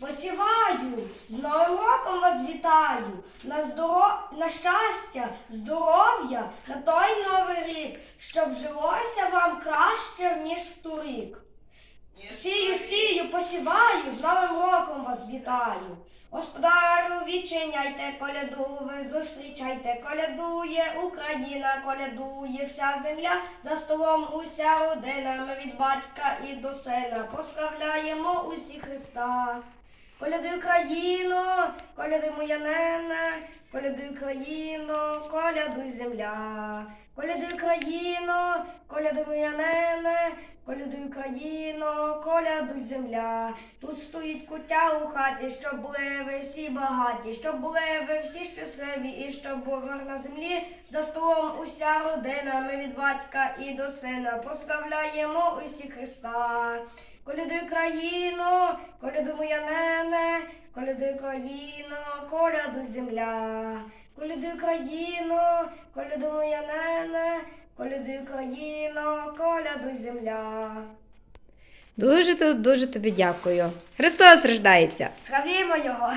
посіваю, з Новим роком вас вітаю, на, здоров... на щастя, здоров'я, на той новий рік, щоб жилося вам краще, ніж в торік. Сію, сію, посіваю, з Новим роком вас вітаю. Господарю, відчиняйте коляду, ви зустрічайте, колядує Україна, колядує вся земля, за столом уся родина, ми від батька і до сина прославляємо усі Христа. Колядуй Україно, колядуй моя нене, колядуй Україно, колядуй земля. Колядуй Україно, колядуй моя нене, колядуй Україно, колядуй земля. Тут стоїть кутя у хаті, щоб були ви всі багаті, щоб були ви всі щасливі, і щоб був на землі. За столом уся родина, ми від батька і до сина прославляємо усі Христа. Колядуй Україно, колядуй моя нене, колядуй Україно, колядуй земля. Колядуй Україно, колядуй моя нене, колядуй країно, колядуй земля. Дуже дуже тобі дякую. Христос рождається! Славімо його!